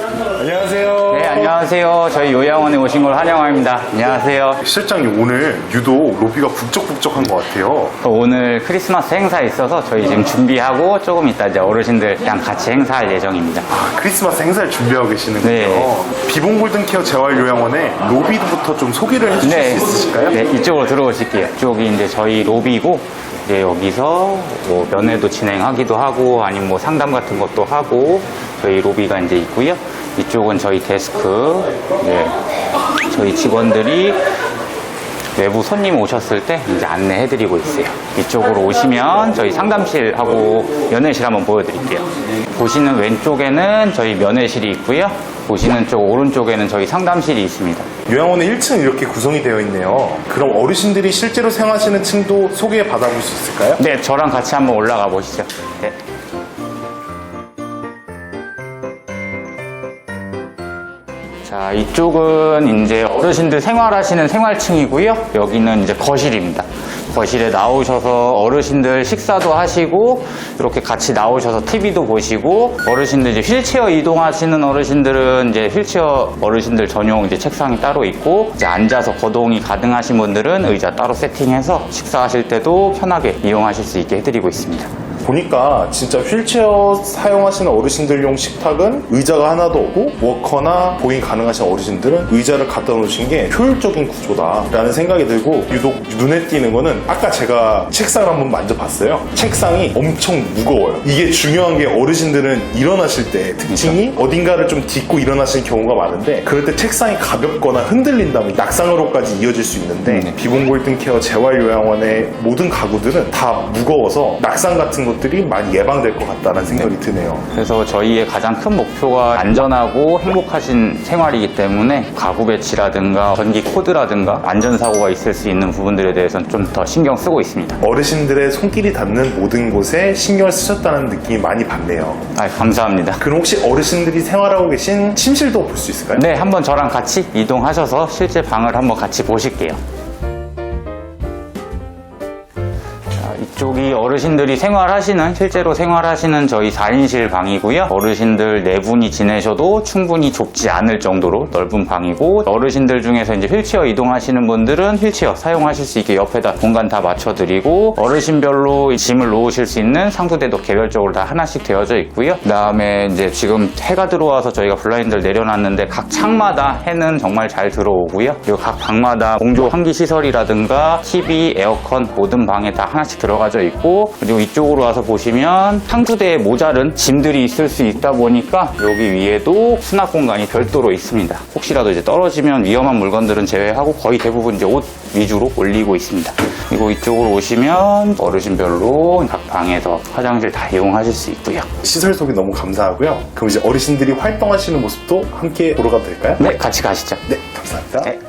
안녕하세요. 네, 안녕하세요. 저희 요양원에 오신 걸 환영합니다. 안녕하세요. 실장님 오늘 유독 로비가 북적북적한 것 같아요. 오늘 크리스마스 행사 있어서 저희 지금 준비하고 조금 이따 이제 어르신들이랑 같이 행사할 예정입니다. 아, 크리스마스 행사를 준비하고 계시는군요. 네. 비봉 골든케어 재활요양원의 로비부터 좀 소개를 해주실 네, 수 있으실까요? 네, 이쪽으로 들어오실게요. 이쪽이 이제 저희 로비고, 이제 여기서 뭐 면회도 진행하기도 하고, 아니면 뭐 상담 같은 것도 하고, 저희 로비가 이제 있고요. 이쪽은 저희 데스크, 네, 저희 직원들이 외부 손님 오셨을 때 이제 안내해드리고 있어요. 이쪽으로 오시면 저희 상담실하고 면회실 한번 보여드릴게요. 보시는 왼쪽에는 저희 면회실이 있고요. 보시는 쪽 오른쪽에는 저희 상담실이 있습니다. 요양원은 1층 이렇게 구성이 되어 있네요. 그럼 어르신들이 실제로 생활하시는 층도 소개 받아볼 수 있을까요? 네, 저랑 같이 한번 올라가 보시죠. 네. 자, 이쪽은 이제 어르신들 생활하시는 생활층이고요. 여기는 이제 거실입니다. 거실에 나오셔서 어르신들 식사도 하시고 이렇게 같이 나오셔서 TV도 보시고 어르신들 이제 휠체어 이동하시는 어르신들은 이제 휠체어 어르신들 전용 이제 책상이 따로 있고 이제 앉아서 거동이 가능하신 분들은 의자 따로 세팅해서 식사하실 때도 편하게 이용하실 수 있게 해드리고 있습니다. 보니까 진짜 휠체어 사용하시는 어르신들용 식탁은 의자가 하나도 없고 워커나 보행 가능하신 어르신들은 의자를 갖다 놓으신 게 효율적인 구조다라는 생각이 들고 유독 눈에 띄는 거는 아까 제가 책상을 한번 만져봤어요. 책상이 엄청 무거워요. 이게 중요한 게 어르신들은 일어나실 때 특징이 어딘가를 좀 딛고 일어나시는 경우가 많은데 그럴 때 책상이 가볍거나 흔들린다면 낙상으로까지 이어질 수 있는데 네. 비봉골든 케어 재활요양원의 모든 가구들은 다 무거워서 낙상 같은 것 들이 많이 예방될 것 같다는 생각이 드네요. 그래서 저희의 가장 큰 목표가 안전하고 행복하신 생활이기 때문에 가구 배치라든가 전기 코드라든가 안전사고가 있을 수 있는 부분들에 대해서는 좀 더 신경 쓰고 있습니다. 어르신들의 손길이 닿는 모든 곳에 신경을 쓰셨다는 느낌이 많이 받네요. 아, 감사합니다. 그럼 혹시 어르신들이 생활하고 계신 침실도 볼 수 있을까요? 네, 한번 저랑 같이 이동하셔서 실제 방을 한번 같이 보실게요. 이쪽이 어르신들이 생활하시는, 실제로 생활하시는 저희 4인실 방이고요. 어르신들 4분이 지내셔도 충분히 좁지 않을 정도로 넓은 방이고, 어르신들 중에서 이제 휠체어 이동하시는 분들은 휠체어 사용하실 수 있게 옆에다 공간 다 맞춰드리고, 어르신별로 짐을 놓으실 수 있는 상두대도 개별적으로 다 하나씩 되어져 있고요. 그 다음에 이제 지금 해가 들어와서 저희가 블라인드를 내려놨는데 각 창마다 해는 정말 잘 들어오고요. 그리고 각 방마다 공조 환기 시설이라든가 TV, 에어컨 모든 방에 다 하나씩 들어가 져 있고 그리고 이쪽으로 와서 보시면 상두대에 모자른 짐들이 있을 수 있다 보니까 여기 위에도 수납 공간이 별도로 있습니다. 혹시라도 이제 떨어지면 위험한 물건들은 제외하고 거의 대부분 이제 옷 위주로 올리고 있습니다. 그리고 이쪽으로 오시면 어르신별로 각 방에서 화장실 다 이용하실 수 있고요. 시설 소개 너무 감사하고요. 그럼 이제 어르신들이 활동하시는 모습도 함께 보러 가도 될까요? 네, 같이 가시죠. 네, 감사합니다. 네.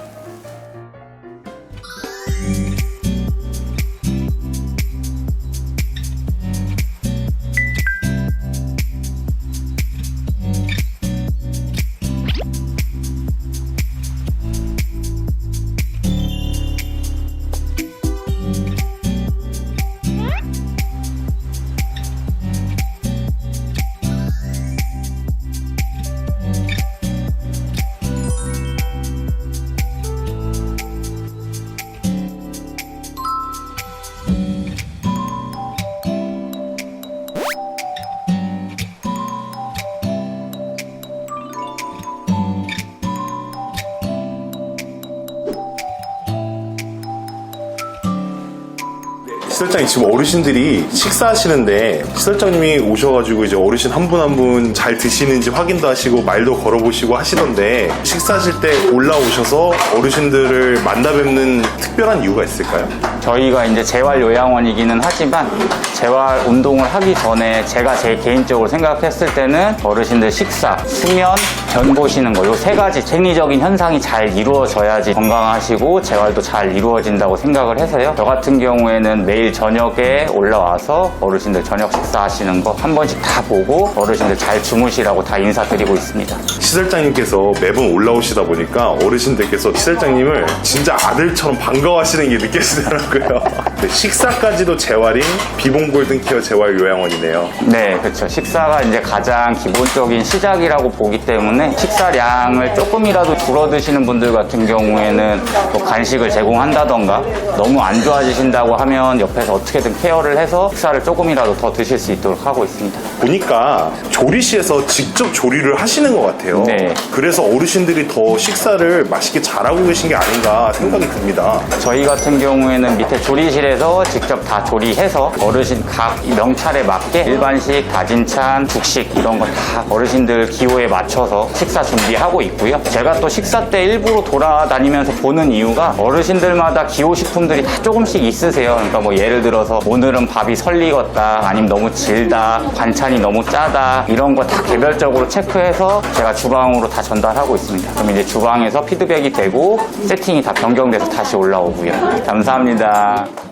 시설장이 지금 어르신들이 식사하시는데 시설장님이 오셔가지고 이제 어르신 한 분 한 분 잘 드시는지 확인도 하시고 말도 걸어보시고 하시던데 식사하실 때 올라오셔서 어르신들을 만나 뵙는 특별한 이유가 있을까요? 저희가 이제 재활 요양원이기는 하지만 재활 운동을 하기 전에 제가 제 개인적으로 생각했을 때는 어르신들 식사, 수면, 변 보시는 거 요 세 가지 생리적인 현상이 잘 이루어져야지 건강하시고 재활도 잘 이루어진다고 생각을 해서요. 저 같은 경우에는 매일 매일 저녁에 올라와서 어르신들 저녁 식사하시는 거 한 번씩 다 보고 어르신들 잘 주무시라고 다 인사드리고 있습니다. 시설장님께서 매번 올라오시다 보니까 어르신들께서 시설장님을 진짜 아들처럼 반가워하시는 게 느껴지더라고요. 네, 식사까지도 재활인 비봉골든케어 재활 요양원이네요. 네, 그렇죠. 식사가 이제 가장 기본적인 시작이라고 보기 때문에 식사량을 조금이라도 줄어 드시는 분들 같은 경우에는 뭐 간식을 제공한다던가 너무 안 좋아지신다고 하면 옆 에서 어떻게든 케어를 해서 식사를 조금이라도 더 드실 수 있도록 하고 있습니다. 보니까 조리실에서 직접 조리를 하시는 것 같아요. 네. 그래서 어르신들이 더 식사를 맛있게 잘하고 계신 게 아닌가 생각이 듭니다. 저희 같은 경우에는 밑에 조리실에서 직접 다 조리해서 어르신 각 명찰에 맞게 일반식, 다진찬, 국식 이런 거 다 어르신들 기호에 맞춰서 식사 준비하고 있고요. 제가 또 식사 때 일부러 돌아다니면서 보는 이유가 어르신들마다 기호 식품들이 다 조금씩 있으세요. 그러니까 뭐 예를 들어서 오늘은 밥이 설리겠다, 아니면 너무 질다, 반찬이 너무 짜다 이런 거 다 개별적으로 체크해서 제가 주방으로 다 전달하고 있습니다. 그럼 이제 주방에서 피드백이 되고 세팅이 다 변경돼서 다시 올라오고요. 감사합니다.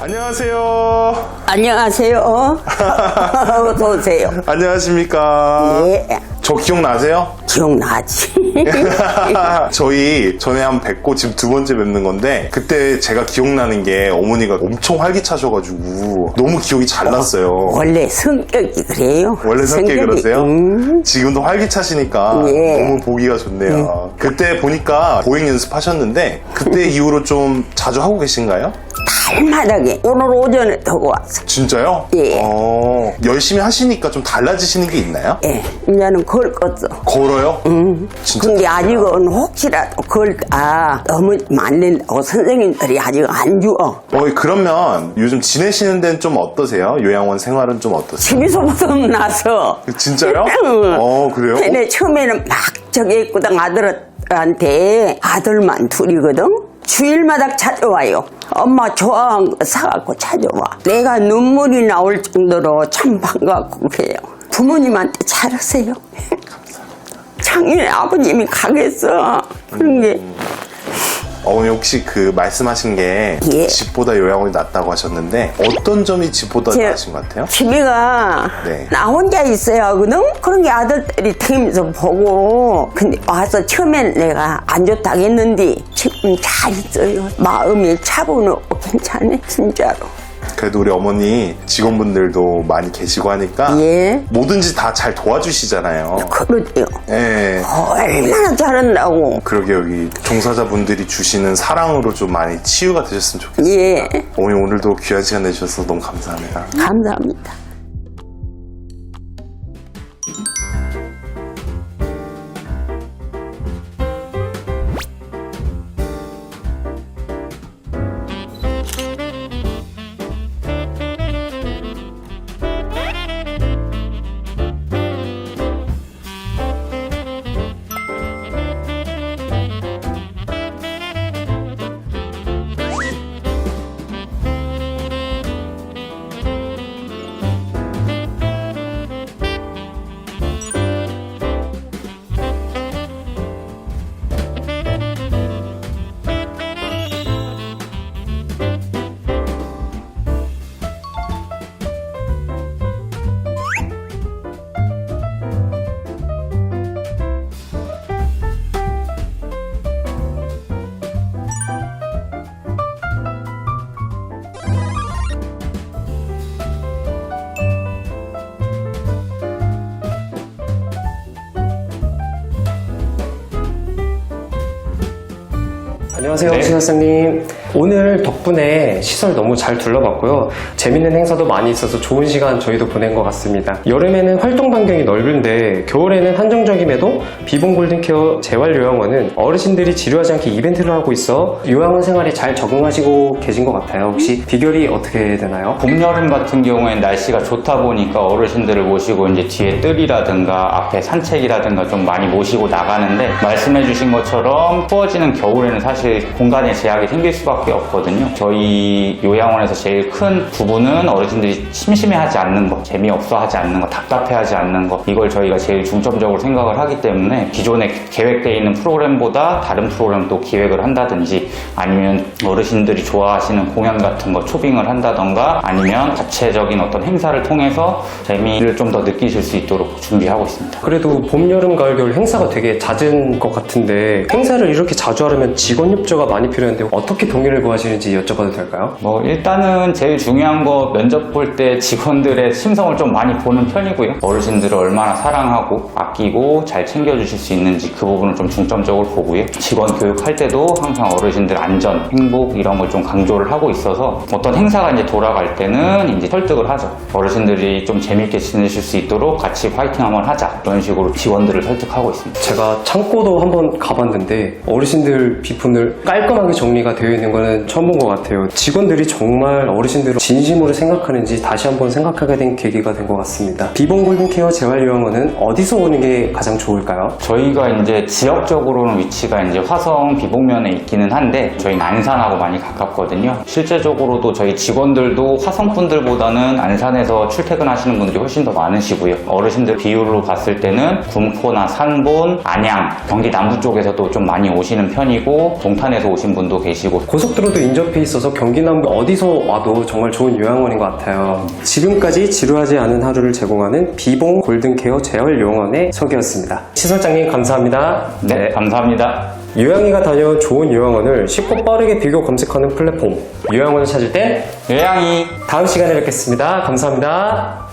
안녕하세요. 안녕하세요. 어서 오세요. 안녕하십니까. 예, 저 기억나세요? 기억나지? 저희 전에 한번 뵙고 지금 두 번째 뵙는 건데 그때 제가 기억나는 게 어머니가 엄청 활기차셔가지고 너무 기억이 잘 났어요. 원래 성격이 그래요. 원래 성격이 그러세요? 음, 지금도 활기차시니까 예. 너무 보기가 좋네요. 그때 보니까 보행 연습하셨는데 그때 이후로 좀 자주 하고 계신가요? 달마다게 오늘 오전에 타고 왔어. 진짜요? 예. 어, 열심히 하시니까 좀 달라지시는 게 있나요? 예, 이제는 걸 껐어. 걸어요? 음. 진짜. 근데 아직은 혹시라도 걸까 너무 말린다고 선생님들이 아직 안 주어. 어, 그러면 요즘 지내시는 데는 좀 어떠세요? 요양원 생활은 좀 어떠세요? 집에서 무서움 나서. 진짜요? 어, 그래요? 근데 처음에는 막 저기 있거든 아들한테 아들만 둘이거든 주일마다 찾아와요. 엄마 좋아한 거 사갖고 찾아와. 내가 눈물이 나올 정도로 참 반갑고 그래요. 부모님한테 잘하세요. 작년에 아버님이 가겠어. 그런 게 어머니 혹시 그 말씀하신 게 예. 집보다 요양원이 낫다고 하셨는데 어떤 점이 집보다 제- 나으신 것 같아요? 집에가 네. 나 혼자 있어야 하거든? 그런 게 아들들이 다니면서 보고 근데 와서 처음엔 내가 안 좋다고 했는데 지금 잘 있어요 마음이 차분하고 괜찮네 진짜로 그래도 우리 어머니 직원분들도 많이 계시고 하니까 예 뭐든지 다 잘 도와주시잖아요. 그러대요 예. 얼마나 잘한다고 그러게 여기 종사자분들이 주시는 사랑으로 좀 많이 치유가 되셨으면 좋겠어요. 예 어머니 오늘도 귀한 시간 내주셔서 너무 감사합니다. 감사합니다 안녕하세요, 네. 시사장님. 오늘 덕분에 시설 너무 잘 둘러봤고요. 재밌는 행사도 많이 있어서 좋은 시간 저희도 보낸 것 같습니다. 여름에는 활동 반경이 넓은데 겨울에는 한정적임에도 비봉 골든케어 재활 요양원은 어르신들이 지루하지 않게 이벤트를 하고 있어 요양원 생활에 잘 적응하시고 계신 것 같아요. 혹시 비결이 어떻게 되나요? 봄, 여름 같은 경우엔 날씨가 좋다 보니까 어르신들을 모시고 이제 뒤에 뜰이라든가 앞에 산책이라든가 좀 많이 모시고 나가는데 말씀해주신 것처럼 추워지는 겨울에는 사실 공간에 제약이 생길 수밖에 수밖에 없거든요. 저희 요양원에서 제일 큰 부분은 어르신들이 심심해하지 않는 것, 재미없어 하지 않는 것, 답답해하지 않는 것 이걸 저희가 제일 중점적으로 생각을 하기 때문에 기존에 계획되어 있는 프로그램보다 다른 프로그램도 기획을 한다든지 아니면 어르신들이 좋아하시는 공연 같은 거 초빙을 한다던가 아니면 자체적인 어떤 행사를 통해서 재미를 좀 더 느끼실 수 있도록 준비하고 있습니다. 그래도 봄, 여름, 가을, 겨울 행사가 되게 잦은 것 같은데 행사를 이렇게 자주 하려면 직원 협조가 많이 필요한데 어떻게 동 의를 구하시는지 여쭤봐도 될까요? 뭐 일단은 제일 중요한 거 면접 볼 때 직원들의 심성을 좀 많이 보는 편이고요. 어르신들을 얼마나 사랑하고 아끼고 잘 챙겨주실 수 있는지 그 부분을 좀 중점적으로 보고요. 직원 교육할 때도 항상 어르신들 안전, 행복 이런 걸 좀 강조를 하고 있어서 어떤 행사가 이제 돌아갈 때는 이제 설득을 하죠. 어르신들이 좀 재밌게 지내실 수 있도록 같이 화이팅 한번 하자. 이런 식으로 직원들을 설득하고 있습니다. 제가 창고도 한번 가봤는데 어르신들 비품을 깔끔하게 정리가 되어 있는 거는 처음 본 것 같아요. 직원들이 정말 어르신들을 진심으로 생각하는지 다시 한번 생각하게 된 계기가 된 것 같습니다. 비봉 골든케어 재활요양원은 어디서 오는 게 가장 좋을까요? 저희가 이제 지역적으로는 위치가 이제 화성 비봉면에 있기는 한데 저희는 안산하고 많이 가깝거든요. 실제적으로도 저희 직원들도 화성 분들보다는 안산에서 출퇴근하시는 분들이 훨씬 더 많으시고요. 어르신들 비율로 봤을 때는 군포나 산본, 안양, 경기 남부 쪽에서도 좀 많이 오시는 편이고 동탄에서 오신 분도 계시고 고속 도로도 인접해 있어서 경기 남부 어디서 와도 정말 좋은 요양원인 것 같아요. 지금까지 지루하지 않은 하루를 제공하는 비봉 골든케어 재활요양원의 석이었습니다. 시설장님 감사합니다. 네, 감사합니다. 요양이가 다녀온 좋은 요양원을 쉽고 빠르게 비교 검색하는 플랫폼 요양원을 찾을 때 요양이 다음 시간에 뵙겠습니다. 감사합니다.